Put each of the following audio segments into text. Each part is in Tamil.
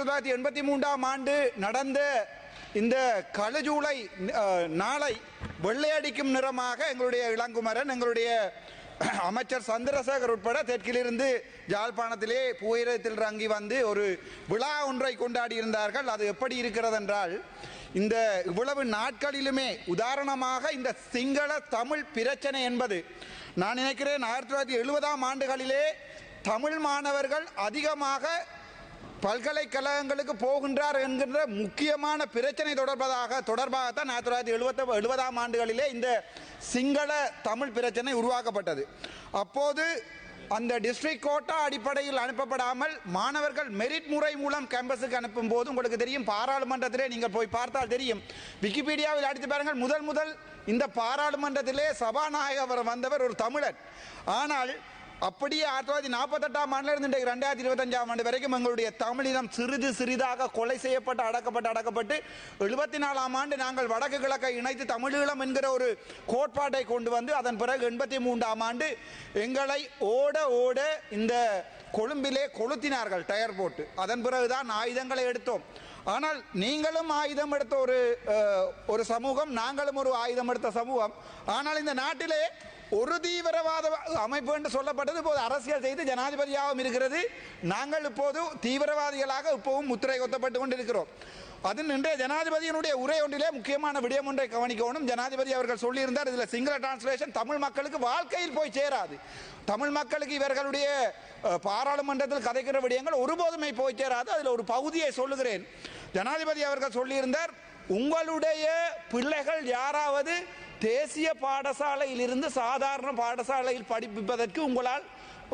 ஆயிரத்தி தொள்ளாயிரத்தி எண்பத்தி மூன்றாம் ஆண்டு நடந்த இந்த கழுஜூலை நாளை வெள்ளையடிக்கும் நிறமாக எங்களுடைய இளங்குமரன் எங்களுடைய அமைச்சர் சந்திரசேகர் உட்பட தெற்கிலிருந்து யாழ்ப்பாணத்திலே புகையிரத்தில் இறங்கி வந்து ஒரு விழா ஒன்றை கொண்டாடி இருந்தார்கள். அது எப்படி இருக்கிறது என்றால் இந்த இவ்வளவு நாட்களிலுமே உதாரணமாக இந்த சிங்கள தமிழ் பிரச்சனை என்பது நான் நினைக்கிறேன் ஆயிரத்தி தொள்ளாயிரத்தி எழுபதாம் ஆண்டுகளிலே தமிழ் மாணவர்கள் அதிகமாக பல்கலைக்கழகங்களுக்கு போகின்றார் என்கின்ற முக்கியமான பிரச்சனை தொடர்பதாக தொடர்பாகத்தான் ஆயிரத்தி தொள்ளாயிரத்தி எழுபத்தி எழுபதாம் ஆண்டுகளிலே இந்த சிங்கள தமிழ் பிரச்சனை உருவாக்கப்பட்டது. அப்போது அந்த டிஸ்ட்ரிக்ட் கோட்டா அடிப்படையில் அனுப்பப்படாமல் மாணவர்கள் மெரிட் முறை மூலம் கேம்பஸுக்கு அனுப்பும் போது உங்களுக்கு தெரியும் பாராளுமன்றத்திலே நீங்கள் போய் பார்த்தால் தெரியும். விக்கிபீடியாவில் அடித்து பாருங்கள் முதல் முதல் இந்த பாராளுமன்றத்திலே சபாநாயகர் வந்தவர் ஒரு தமிழர். ஆனால் அப்படியே ஆயிரத்தி தொள்ளாயிரத்தி நாற்பத்தெட்டாம் ஆண்டுல இருந்து இன்றைக்கு ரெண்டாயிரத்தி இருபத்தஞ்சாம் ஆண்டு வரைக்கும் எங்களுடைய தமிழினம் சிறிது சிறிதாக கொலை செய்யப்பட்டு அடக்கப்பட்டு அடக்கப்பட்டு எழுபத்தி நாலாம் ஆண்டு நாங்கள் வடக்கு கிழக்கை இணைத்து தமிழீழம் என்கிற ஒரு கோட்பாட்டை கொண்டு வந்து அதன் பிறகு எண்பத்தி மூன்றாம் ஆண்டு எங்களை ஓட ஓட இந்த கொழும்பிலே கொளுத்தினார்கள் டயர் போட்டு. அதன் பிறகுதான் ஆயுதங்களை எடுத்தோம். ஆனால் நீங்களும் ஆயுதம் எடுத்த ஒரு ஒரு சமூகம் நாங்களும் ஒரு ஆயுதம் எடுத்த சமூகம். ஆனால் இந்த நாட்டிலே ஒரு தீவிரவாத அமைப்பு என்று சொல்லப்பட்டது. இப்போது அரசியல் செய்து ஜனாதிபதியாகவும் இருக்கிறது. நாங்கள் இப்போது தீவிரவாதிகளாக இப்போவும் முத்திரை கொத்தப்பட்டு கொண்டிருக்கிறோம். அது இன்றைய ஜனாதிபதியினுடைய உரை ஒன்றிலே முக்கியமான விடயம் ஒன்றை கவனிக்கணும். ஜனாதிபதி அவர்கள் சொல்லியிருந்தார் இதில் சிங்கள டிரான்ஸ்லேஷன் தமிழ் மக்களுக்கு வாழ்க்கையில் போய் சேராது. தமிழ் மக்களுக்கு இவர்களுடைய பாராளுமன்றத்தில் கதைக்கிற விடயங்கள் ஒருபோதுமே போய் சேராது. அதில் ஒரு பகுதியை சொல்லுகிறேன். ஜனாதிபதி அவர்கள் சொல்லியிருந்தார் உங்களுடைய பிள்ளைகள் யாராவது தேசிய பாடசாலையில் இருந்து சாதாரண பாடசாலையில் படிப்பதற்கு உங்களால்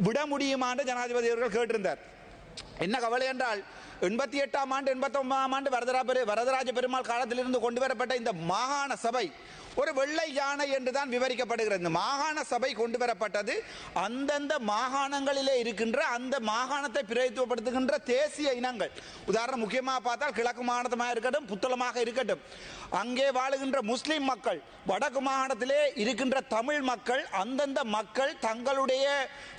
விட முடியுமா என்று ஜனாதிபதி அவர்கள் கேட்டிருந்தார். என்ன கவலை என்றால் எண்பத்தி எட்டாம் ஆண்டு எண்பத்தி ஒன்பதாம் ஆண்டு வரதரா பெரு வரதராஜ பெருமாள் காலத்திலிருந்து கொண்டு வரப்பட்ட இந்த மாகாண சபை ஒரு வெள்ளை யானை என்று தான் விவரிக்கப்படுகிறது. இந்த மாகாண சபை கொண்டு வரப்பட்டது அந்தந்த மாகாணங்களிலே இருக்கின்ற அந்த மாகாணத்தை பிரதித்துவப்படுத்துகின்ற தேசிய இனங்கள். உதாரணம் முக்கியமாக பார்த்தால் கிழக்கு மாகாணமாக இருக்கட்டும் புத்தளமாக இருக்கட்டும். அங்கே வாழுகின்ற முஸ்லிம் மக்கள் வடக்கு மாகாணத்திலே இருக்கின்ற தமிழ் மக்கள் அந்தந்த மக்கள் தங்களுடைய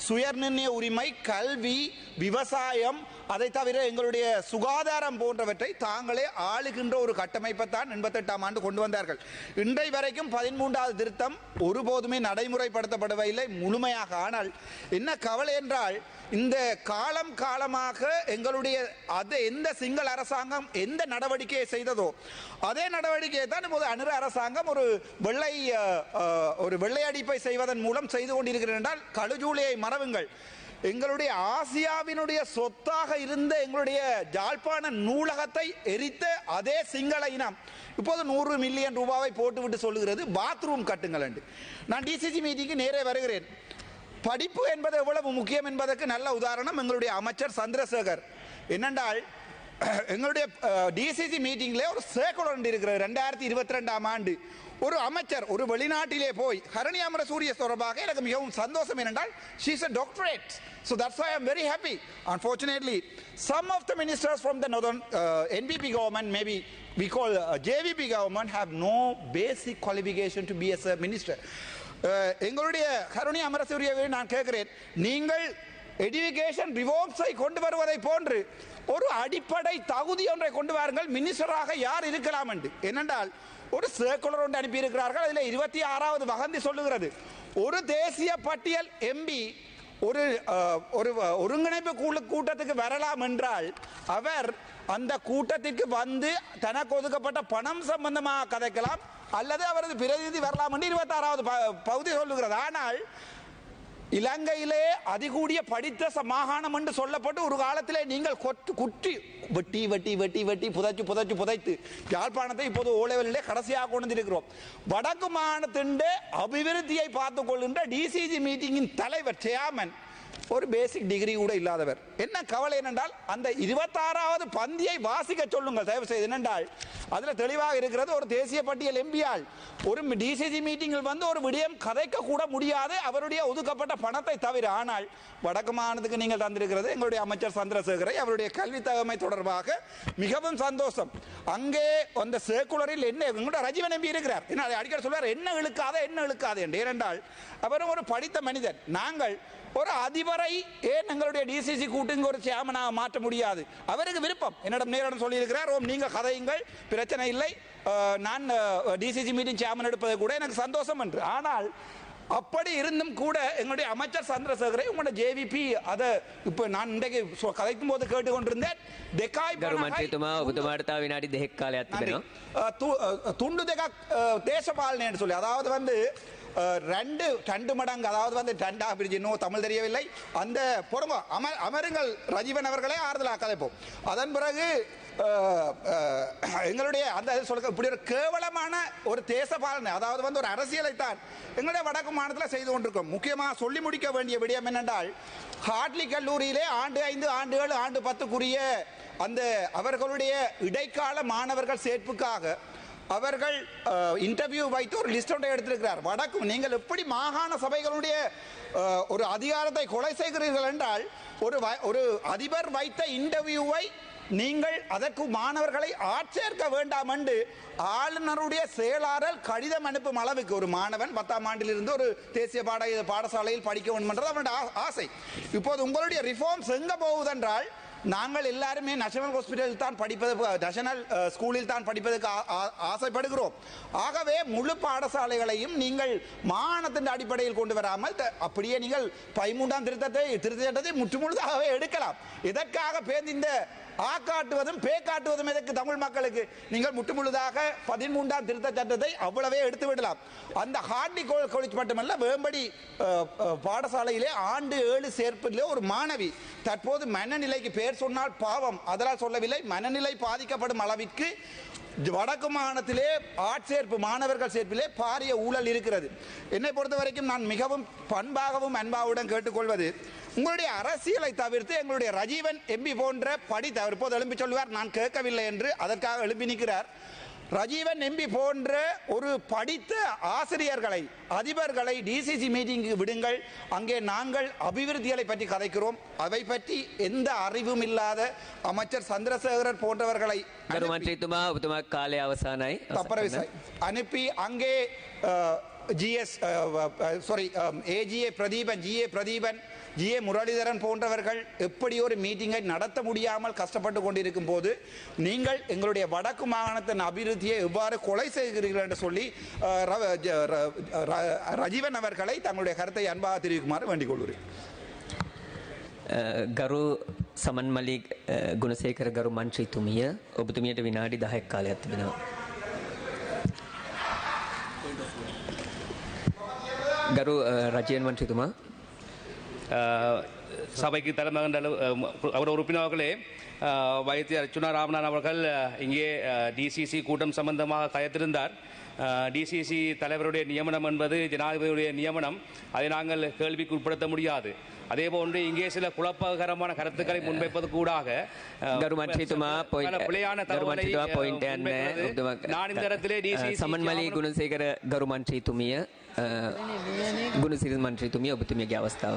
சுயநிர்ணய உரிமை கல்வி விவசாயம் அதை தவிர எங்களுடைய சுகாதாரம் போன்றவற்றை தாங்களே ஆளுகின்ற ஒரு கட்டமைப்பை தான் எண்பத்தெட்டாம் ஆண்டு கொண்டு வந்தார்கள். இன்றை வரைக்கும் பதிமூன்றாவது திருத்தம் ஒருபோதுமே நடைமுறைப்படுத்தப்படவில்லை முழுமையாக. ஆனால் என்ன கவலை என்றால் இந்த காலம் காலமாக எங்களுடைய அது எந்த சிங்கள அரசாங்கம் எந்த நடவடிக்கையை செய்ததோ அதே நடவடிக்கையை தான் இப்போது அனுர அரசாங்கம் ஒரு வெள்ளை ஒரு வெள்ளையடிப்பை செய்வதன் மூலம் செய்து கொண்டிருக்கிறேன் என்றால் கழுஜூலியை மறவுங்கள். எங்களுடைய ஆசியாவினுடைய சொத்தாக இருந்த எங்களுடைய ஜாழ்ப்பாண நூலகத்தை எரித்த அதே சிங்கள இனம். இப்போது நூறு மில்லியன் ரூபாவை போட்டுவிட்டு சொல்லுகிறது பாத்ரூம் கட்டுங்கள் என்று. நான் டிசிசி மீட்டிங்கு நேரே வருகிறேன். படிப்பு என்பது எவ்வளவு முக்கியம் என்பதற்கு நல்ல உதாரணம் எங்களுடைய அமைச்சர் சந்திரசேகர். என்னென்றால் எங்களுடைய டிசிசி மீட்டிங்கில் ஒரு சேக்குலர் ஒன்று இருக்கிறது. ரெண்டாயிரத்தி இருபத்தி ரெண்டாம் ஆண்டு. ஒரு அமைச்சர் ஒரு வெளிநாட்டிலே போய் ஹரணி அமர சூரிய தொடர்பாக எனக்கு மிகவும் சந்தோஷம் என்னென்றால் she's a doctorate so that's I am very happy unfortunately some of the ministers from the northern NPP government maybe we call JVP government have no basic qualification to be as minister எங்களுடைய a அமர அஹ், எங்களுடைய அமரசூரியவை நான் கேட்கிறேன். நீங்கள் எடுகேஷன் ரிவோர்ப்ஸை கொண்டு வருவதை போன்று ஒரு அடிப்படை தகுதி ஒன்றை கொண்டு வாருங்கள். மினிஸ்டராக யார் இருக்கலாம் என்று. என்னென்றால் ஒரு சர்க்குலர் ஒன்று அனுப்பியிருக்கிறார்கள். அதில் இருபத்தி ஆறாவது வகந்தி சொல்லுகிறது. ஒரு தேசிய பட்டியல் எம்பி ஒரு ஒரு ஒருங்கிணைப்பு குழு கூட்டத்துக்கு வரலாம் என்றால் அவர் அந்த கூட்டத்திற்கு வந்து தனக்கு ஒதுக்கப்பட்ட பணம் சம்பந்தமாக கதைக்கலாம். அல்லது அவரது பிரதிநிதி வரலாம் என்று இருபத்தாறாவது ப- பகுதி சொல்லுகிறது. ஆனால் இலங்கையிலே அதிகூடிய படித்த ச- மாகாணம் என்று சொல்லப்பட்டு ஒரு காலத்திலே நீங்கள் கொட்டு குற்றி வெட்டி வெட்டி வெட்டி வெட்டி புதைச்சு புதைச்சு புதைத்து யாழ்ப்பாணத்தை இப்போது ஓலைவெளியிலே கடைசியாக கொண்டு வந்திருக்கிறோம். வடக்கு மாகாணத்தின் அபிவிருத்தியை பார்த்துக் கொள்கின்ற டிசிஜி மீட்டிங்கின் தலைவர் சேர்மன் ஒரு பேசிக் டிகிரி கூட இல்லாதவர். என்ன கவலை என்னென்றால் அந்த இருபத்தாறாவது பந்தியை வாசிக்க சொல்லுங்கள். தயவு செய்து என்னென்றால் அதில் தெளிவாக இருக்கிறது ஒரு தேசிய பட்டியல் எம்பியால். ஒரு டிசிசி மீட்டிங்கில் வந்து ஒரு விடயம் கதைக்க கூட முடியாது அவருடைய ஒதுக்கப்பட்ட பணத்தை தவிர. ஆனால் வடக்கு மாநிலத்துக்கு நீங்கள் தந்திருக்கிறது எங்களுடைய அமைச்சர் சந்திரசேகரை. அவருடைய கல்வி தகமை தொடர்பாக மிகவும் சந்தோஷம். அங்கே அந்த சேக்குலரில் என்ன எங்களுடைய ரஜீவன் எம்பி இருக்கிறார். என்ன அதை அடிக்கடி சொல்வார் என்ன இழுக்காத என்ன இழுக்காது என்று. ஏனென்றால் அவரும் ஒரு படித்த மனிதன் நாங்கள் ஒரு அதிபர் அவரை ஏன் எங்களுடைய டிசிசி கூட்டுங்க ஒரு சேர்மனாக மாற்ற முடியாது அவருக்கு விருப்பம் என்னிடம் நேரிடம் சொல்லியிருக்கிறார் ஓம் நீங்கள் கதையுங்கள் பிரச்சனை இல்லை அஹ், நான் டிசிசி மீட்டிங் சேர்மன் எடுப்பது கூட எனக்கு சந்தோஷம் என்று ஆனால் அப்படி இருந்தும் கூட எங்களுடைய அமைச்சர் சந்திரசேகரை உங்களோட ஜேவிபி அதை இப்போ நான் இன்றைக்கு சொ- கதைக்கும் போது கேட்டுக்கொண்டிருந்தேன் දෙකයි ගරු මන්ත්‍රීතුමා ඔබතුමාට තව විනාඩි දෙකක් කාලයක් நன்றி. තිබෙනවා. அஹ் து- அஹ் துண்டு தெக அஹ் தேசபாலனைன்னு சொல்லி அதாவது வந்து அஹ், ரெண்டு ரெண்டு மடங்கு அதாவது வந்து ரெண்டா பிரிஞ்சு இன்னும் தமிழ் தெரியவில்லை. அந்த பொறுங்க அம அமருங்கள் ரஜீவன் அவர்களே ஆறுதலாக கதைப்போம் அதன் பிறகு எங்களுடைய அந்த சொல்ல இப்படி ஒரு கேவலமான ஒரு தேசபாலனை அதாவது வந்து ஒரு அரசியலை தான் எங்களுடைய வடக்கு மாநிலத்தில் செய்து கொண்டிருக்கோம். முக்கியமாக சொல்லி முடிக்க வேண்டிய விடயம் என்னென்றால் ஹாட்லி கல்லூரியிலே ஆண்டு ஐந்து ஆண்டு ஏழு ஆண்டு பத்துக்குரிய அந்த அவர்களுடைய இடைக்கால மாணவர்கள் சேர்ப்புக்காக அவர்கள் இன்டர்வியூ வைத்து ஒரு லிஸ்ட் ஒன்றை எடுத்திருக்கிறார். வடக்கு நீங்கள் எப்படி மாகாண சபைகளுடைய ஒரு அதிகாரத்தை கொலை செய்கிறீர்கள் என்றால் ஒரு வ- ஒரு அதிபர் வைத்த இன்டர்வியூவை நீங்கள் அதற்கு மாணவர்களை ஆட்சேர்க்க வேண்டாம் என்று ஆளுநருடைய செயலாளர் கடிதம் அனுப்பும் அளவுக்கு ஒரு மாணவன் பத்தாம் ஆண்டிலிருந்து ஒரு தேசிய பாட பாடசாலையில் படிக்க வேண்டும் என்றது அவனுடைய ஆ- ஆசை. இப்போது உங்களுடைய ரிஃபார்ம்ஸ் எங்கே போகுதென்றால் நாங்கள் எல்லாருமே நேஷனல் ஹாஸ்பிட்டலில் தான் படிப்பது நேஷனல் ஸ்கூலில் தான் படிப்பதற்கு ஆ- ஆசைப்படுகிறோம். ஆகவே முழு பாடசாலைகளையும் நீங்கள் மானத்தின் அடிப்படையில் கொண்டு வராமல் த- அப்படியே நீங்கள் பதிமூன்றாம் திருத்தத்தை திருத்தத்தை முற்றுமுழுதாகவே எடுக்கலாம். இதற்காக பேருந்து இந்த ஆ காட்டுவதும் பே காட்டுவதும் எதற்கு தமிழ் மக்களுக்கு? நீங்கள் முற்றுமுழுதாக பதிமூன்றாம் திருத்த சட்டத்தை அவ்வளவே எடுத்து விடலாம். அந்த ஹார்டி காலேஜ் மட்டுமல்ல வேம்படி பாடசாலையிலே ஆண்டு ஏழு சேர்ப்பிலே ஒரு மாணவி தற்போது மனநிலைக்கு பேர் சொன்னால் பாவம். அதனால் சொல்லவில்லை. மனநிலை பாதிக்கப்படும் அளவிற்கு வடக்கு மாகாணத்திலே ஆட்சேர்ப்பு மாணவர்கள் சேர்ப்பிலே பாரிய ஊழல் இருக்கிறது. என்னை பொறுத்த வரைக்கும் நான் மிகவும் பண்பாகவும் அன்பாவுடன் கேட்டுக்கொள்வது உங்களுடைய அரசியலை தவிர்த்து எங்களுடைய ரஜீவன் எம்பி போன்ற படி அவர் எழும்பி சொல்வார். நான் கேட்கவில்லை என்று அதற்காக எழுப்பி நிற்கிறார். ரஜீவன் எம்பி போன்ற ஒரு படித்த ஆசிரியர்களை அதிபர்களை டிசிசி மீட்டிங்கு விடுங்கள். அங்கே நாங்கள் அபிவிருத்திகளை பற்றி கதைக்கிறோம். அவை பற்றி எந்த அறிவும் இல்லாத அமைச்சர் சந்திரசேகரர் போன்றவர்களை அனுப்பி அங்கே GS sorry AGA Pratheeban GA Pratheeban GA Muralidharan போன்றவர்கள் எப்படி ஒரு மீட்டிங்கை நடத்த முடியாமல் கஷ்டப்பட்டு கொண்டிருக்கும் போது நீங்கள் எங்களுடைய வடக்கு மாகாணத்தின் அபிவிருத்தியை எவ்வாறு கொலை செய்கிறீர்கள் என்று சொல்லி அஹ், ர- ஜ- ர- ர- ரஜீவன் அவர்களை தங்களுடைய கருத்தை அன்பாக தெரிவிக்குமாறு வேண்டிக் கொள்கிறேன் අ, ගරු සමන්මලි අ, ගුණසේකර ගරු මන්ත්‍රීතුමිය ඔබතුමියට විනාඩි 10ක් කාලයක් තිබෙනවා. ගරු අ, රජයන් මන්ත්‍රීතුමා Uh, சபைக்கு தலைமகன் அவர் உறுப்பினர் அவர்களே அஹ், வைத்தியர் அர்ச்சுனா ராமநாதன் அவர்கள் அஹ், இங்கே டிசிசி கூட்டம் சம்பந்தமாக கயத்திருந்தார் டிசிசி தலைவருடைய நியமனம் என்பது ஜனாதிபதியுடைய நியமனம் அதை நாங்கள் கேள்விக்கு உட்படுத்த முடியாது அதே போன்று இங்கே சில குழப்பகரமான கருத்துக்களை முன்வைப்பது கூடாக அஹ், ගරු මන්ත්‍රීතුමා පොයි பல பிழையான ගරු தகவலை මන්ත්‍රීතුමා அஹ், පොයින්ට් යන්න முன்வைக்கிறது. நான் இந்த இடத்திலே டிசிசி සමන්මලි ගුණසේකර ගරු මන්ත්‍රීතුමිය අ, ගුණසිරි මන්ත්‍රීතුමිය ඔබතුමියගේ අවස්ථාව.